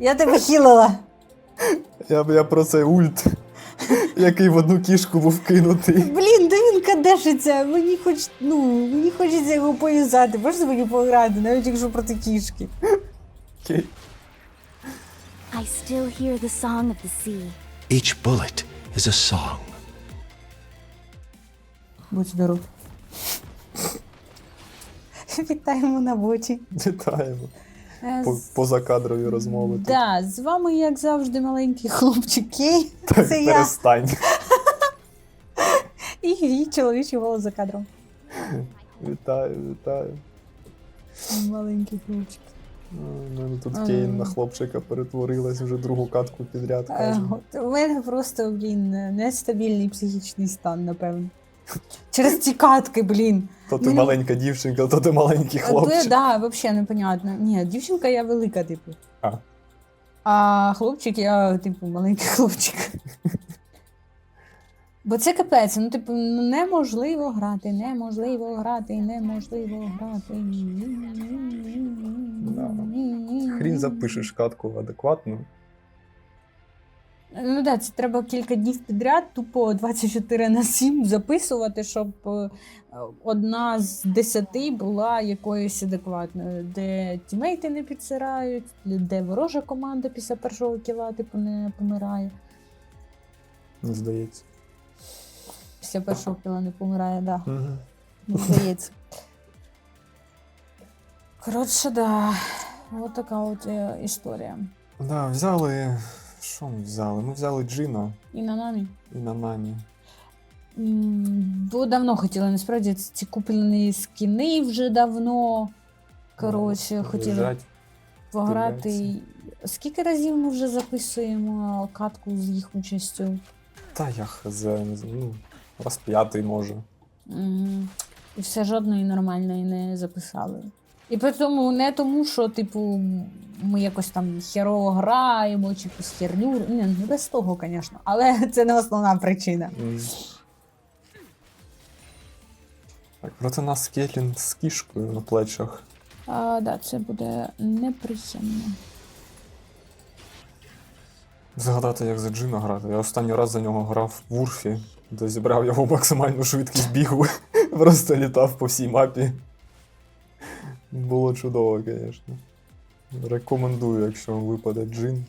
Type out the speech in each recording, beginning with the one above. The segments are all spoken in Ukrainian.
Я тебе хілила. Я, я про цей ульт, який в одну кішку був кинутий. Блін, де він кадешиться? Мені хоч, ну, мені хочеться його поюзати. Можна мені пограти, навіть якщо проти кішки. Окей. I still hear the song of the sea. Each bullet is a song. Будь здоров. Вітаємо на боті. Вітаємо. Е, По, позакадрові розмови. тут. Да, з вами, як завжди, маленький хлопчик Кей. Так, Це я і її чоловічий голос за кадром. Вітаю, вітаю. Маленький хлопчик. У мене тут. Кейн на хлопчика перетворилась вже другу катку підряд. Е, каже. У мене просто, блін, нестабільний психічний стан, напевно. Через ці катки, блін. То ти ну, маленька дівчинка, то ти маленький Так, хлопчик. да, взагалі непонятно. Ні, дівчинка я велика, типу. А. А хлопчик я, типу, маленький хлопчик. Бо це капець, ну, типу, ну, неможливо грати, неможливо грати, неможливо грати. Хрін запишеш катку адекватно. Ну так, це треба кілька днів підряд, тупо 24 на 7 записувати, щоб е, одна з десяти була якоюсь адекватною, де тімейти не підсирають, де ворожа команда після першого кіла типу не помирає. Не здається. Після першого кіла не помирає, да. Угу. Не здається. Коротше, да. От така от е, історія. Да, взяли. Що ми взяли? Ми взяли Джина І на намі. і на Нані. М, Бо давно хотіла, насправді ці ці куплені скіни вже давно. Коротше, хотіла Лежать. пограти. дивляться. Скільки разів ми вже записуємо катку з їх участю? Та я хз, не знаю. Ну, раз п'ятий може. М, І все жодної нормальної не записали. І при тому не тому, що, типу, ми якось там херово граємо, чи якусь херню. Ні, не без того, звісно. Але це не основна причина. Так, проти нас Кейтлін з кішкою на плечах. А, да, це буде неприємно. Згадати, як за Джина грати. Я останній раз за нього грав в Урфі, де зібрав його максимальну швидкість бігу. Просто літав по всій мапі. Було чудово, звісно. Рекомендую, якщо вам випаде джин.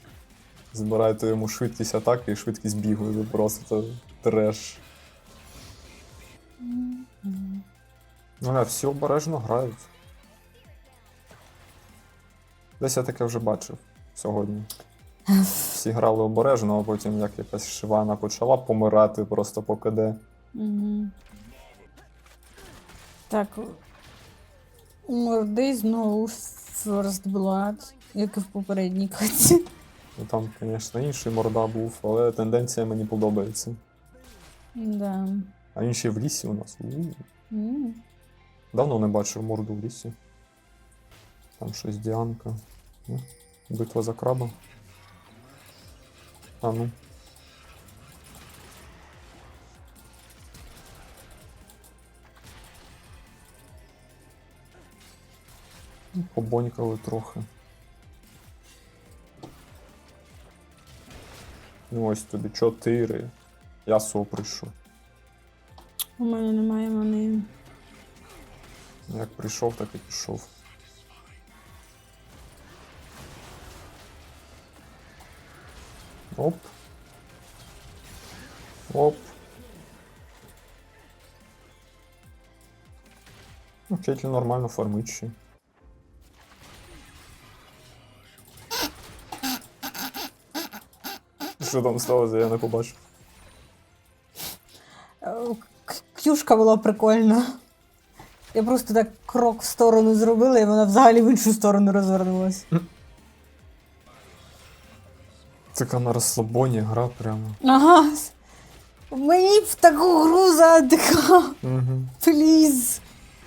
Збирайте йому швидкість атаки і швидкість бігу. Це просто треш. Ну, а всі обережно грають. Десь я таке вже бачив сьогодні. Всі грали обережно, а потім як якась шивана почала помирати просто по КД. Так. Морди знову First Blood, як і в попередній каті. Ну там, звісно, інший морда був, але тенденція мені подобається. Да. А інші в лісі у нас. М. Давно не бачив морду в лісі. Там щось Діанка. Битва за краба. А ну. Побонькали трохи. Ну ось тобі чотири. Я со прийшов. У мене немає мани. Як прийшов, так і пішов. Оп. Оп. Ну, Кетлі нормально фармить ще. Що там сталося, я не побачив. Е, була прикольна. Я просто так крок в сторону зробила, і вона взагалі в іншу сторону розвернулась. Така на розслабоні гра прямо. Ага. Мені б таку гру за АДК. Угу. Пліз.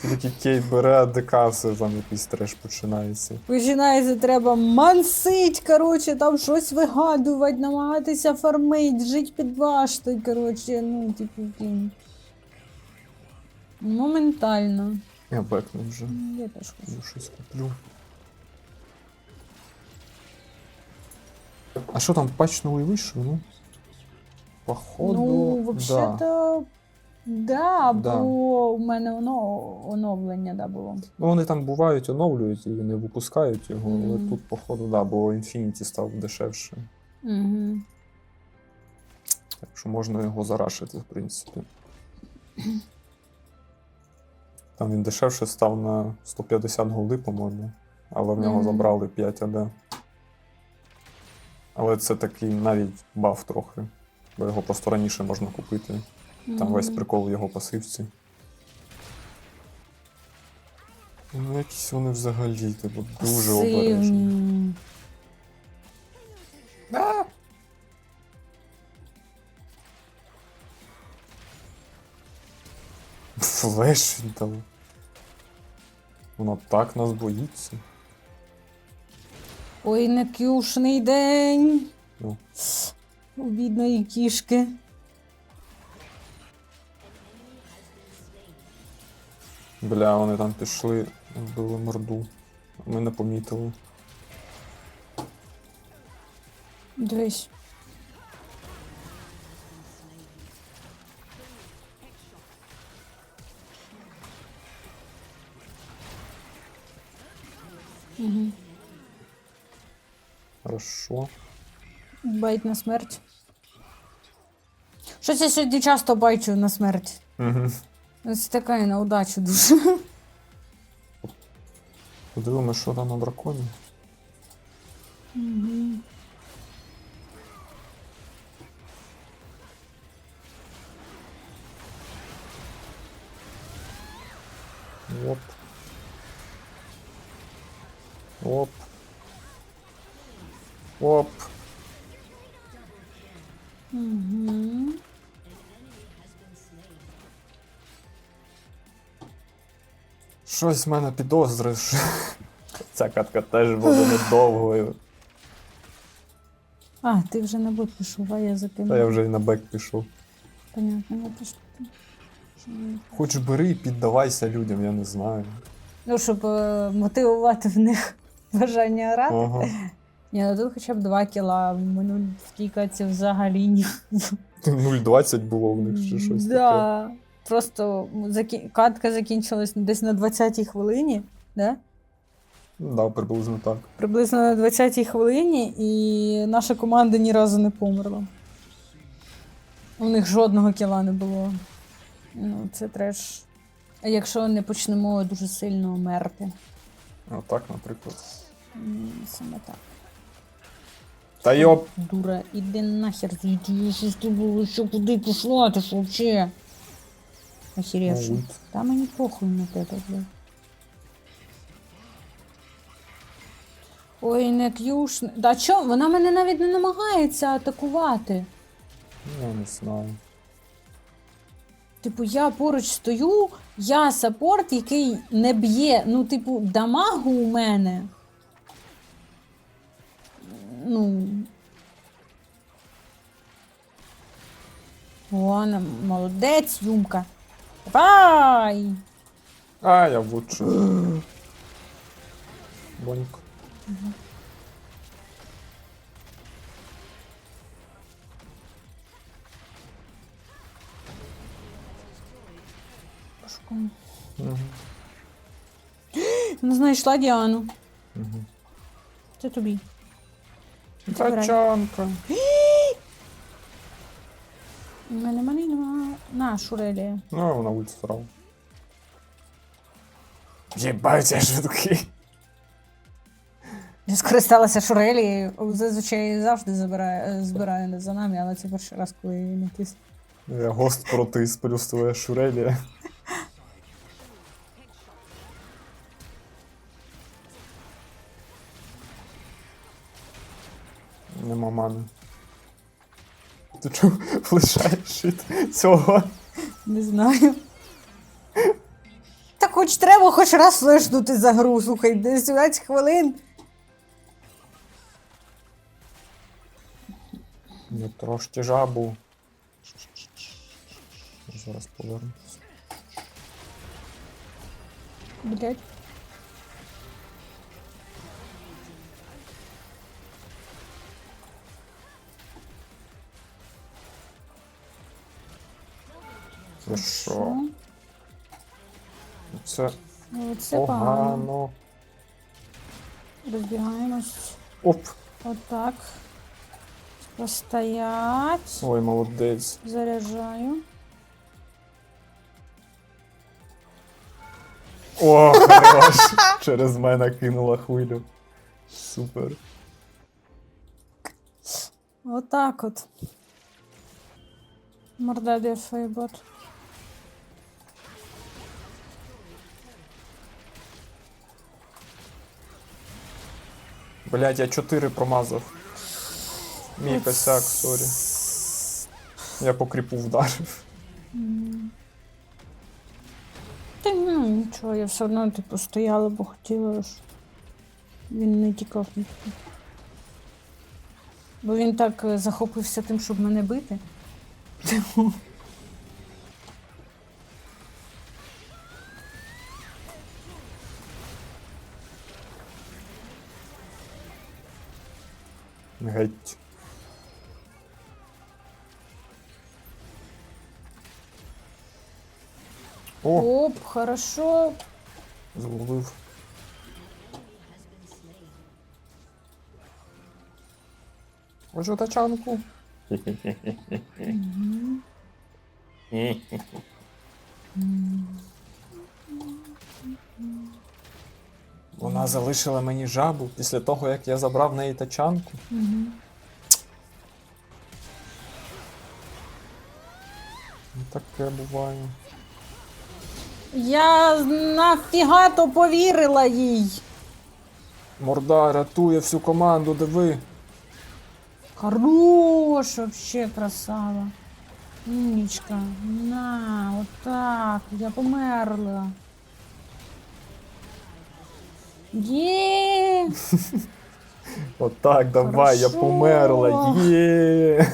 Тільки Кейт бере АДК, все там якийсь треш починається. Починається, треба мансить, коротше, там щось вигадувати, намагатися фармить, жити під баштою, коротше, ну, типу, блін. Моментально. Я бекну вже. Я теж хочу. Я щось куплю. А що там патч новий вийшов? Ну? Походу. ну, взагалі-то. Да, Да. бо у мене воно оновлення да, було. Ну, вони там бувають, оновлюють і не випускають його, але Мгм. тут, походу, да, бо Infinity став дешевше. Угу. Так що можна його зарашити, в принципі. Там він дешевше став на 150 голди, по-моєму, але в нього Мгм. забрали 5 АД. Але це такий навіть баф трохи, бо його просто раніше можна купити. Там весь прикол в його пасивці. Ну, якісь вони взагалі, типу, дуже обережні. Пасивні. Флеш він там. Воно так нас боїться. Ой, не кюшний день. Ну. У бідної кішки. Бля, вони там пішли, вбили морду. Ми не помітили. Дивись. Угу. Хорошо. Байт на смерть. Щось я сьогодні часто байчу на смерть. Угу. Ось така і на удачу дуже. Подивимось, що там на драконі. Оп. Оп. Оп. Угу. Щось в мене підозри. що Ця катка теж буде недовгою. А, ти вже на бот пішов, а я за тим. Та я вже і на бек пішов. Понятно, я пішов. Хоч бери і піддавайся людям, я не знаю. Ну, щоб е, мотивувати в них бажання грати. Ага. Ні, ну тут хоча б 2 кіла, минуль стікаці взагалі ні. 0,20 було в них чи щось таке. да. Просто закі... катка закінчилась десь на 20-й хвилині, да? Да, приблизно так. приблизно на 20-й хвилині, і наша команда ні разу не померла. У них жодного кіла не було. Ну, це треш. А якщо не почнемо дуже сильно мерти. А так, наприклад. Саме так. Та йоп! Дура, іди нахер що куди пішла, ти що взагалі? Охеревши. Ой. Та мені похуй на тебе, блядь. Ой, не к'юш. Да чо? Вона мене навіть не намагається атакувати. Я не знаю. Типу, я поруч стою, я саппорт, який не б'є. Ну, типу, дамагу у мене. Ну. О, молодець, Юмка. Давай! А, я влучив. Боньк. Пошукаємо. Угу. Вона знайшла Діану. Угу. Це тобі. Тачанка. У мене нема. На, Шурелія. Ну, вона вулицю срав. Єбать, я швидкий. Я скористалася Шурелією. Зазвичай завжди забираю, збираю за нами, але це перший раз, коли її натис. Я гост проти плюс твоя шурелія. Нема мани. Ти чого лишаєш від цього? Не знаю. Так хоч треба хоч раз флешнути за гру, слухай, 10 хвилин. Не трошки жабу. Зараз повернуся. Блять. Ти що? Це Оце погано. погано. Розбігаємось. Оп! Отак. Постоять. Ой, молодець. Заряджаю. О, хорош! Через мене кинула хвилю. Супер. Отак от. Морда дефає бот. Блять, я 4 промазав. Мій косяк, сорі. Я по кріпу вдарив. Та ну нічого, я все одно типу стояла, бо хотіла, щоб він не тікав ніхто. Бо він так е, захопився тим, щоб мене бити. Геть. О, Оп, хорошо. зловив. Хочу тачанку. Вона залишила мені жабу після того, як я забрав в неї тачанку. Ну, Таке буває. Я нафіга то повірила їй. Морда рятує всю команду, диви. Хорош, вообще красава. Умничка. На, отак. Я померла. Є. Отак, давай, я Хорошо. померла. Є.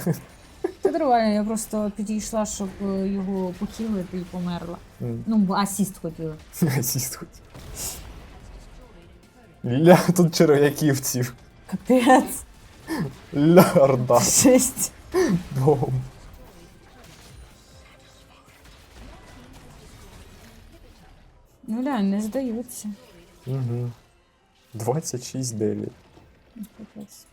Та нормально, я просто підійшла, щоб е, його похилити і померла. М. Ну, асіст хотіла. Асіст хоч. Ля, тут черв'яківців. Капець. Лярда. Шесть. Бом. Ну глянь, не здаються. Угу. 26-9. Капець.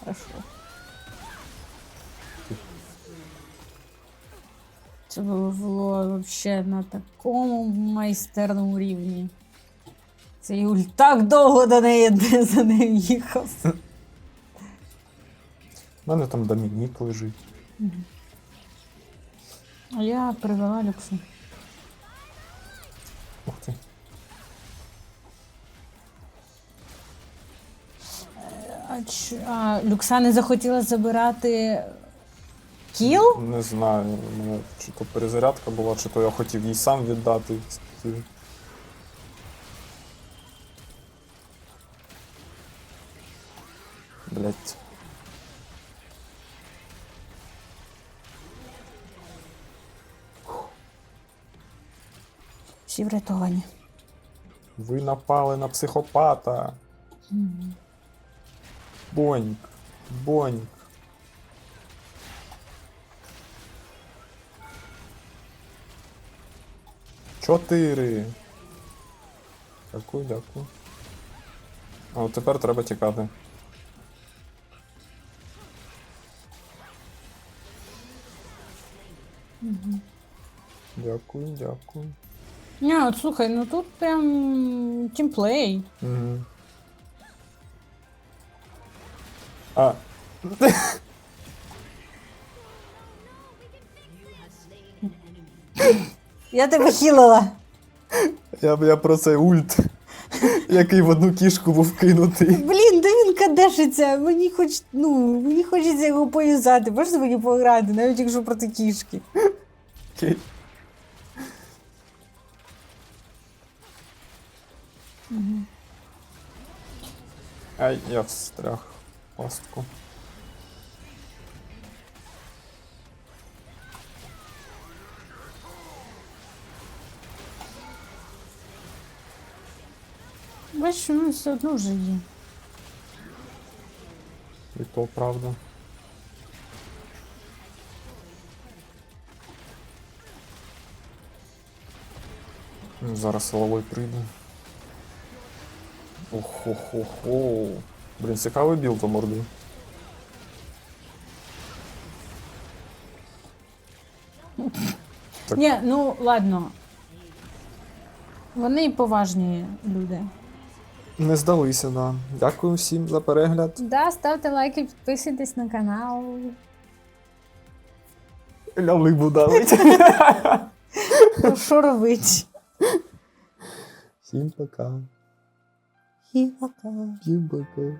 Хорошо. Це було вообще на такому майстерному рівні. Цей Юль так довго до неї за нею їхав. У мене там Домінік лежить. А я привела люксу. Ух ти. А, ч... а Люкса не захотіла забирати кіл? Не знаю, у мене чи то перезарядка була, чи то я хотів їй сам віддати. Блять. Всі врятовані. Ви напали на психопата. Боньк. Боньк. Чотири. Дякую, дякую. А от тепер треба тікати. Дякую, дякую. Ні, от слухай, ну тут прям тімплей. Угу. А. Я тебе хілила. Я, я про цей ульт, який в одну кішку був кинутий. Блін, де він кадешиться? Мені хоч, ну, мені хочеться його поюзати. Можна мені пограти, навіть якщо проти кішки. Окей. Ай, я встряг в пастку. Бачиш, він все одно вже є. І то правда. Ну, Зараз силовий прийде. Охо-хо-хо. Блін, цікавий білд у морду. Так. Ні, ну ладно. Вони поважні люди. Не здалися, да. Дякую всім за перегляд. Да, ставте лайки, підписуйтесь на канал. Лялик давить. Що робить? Всім пока. І пока. Всім пока.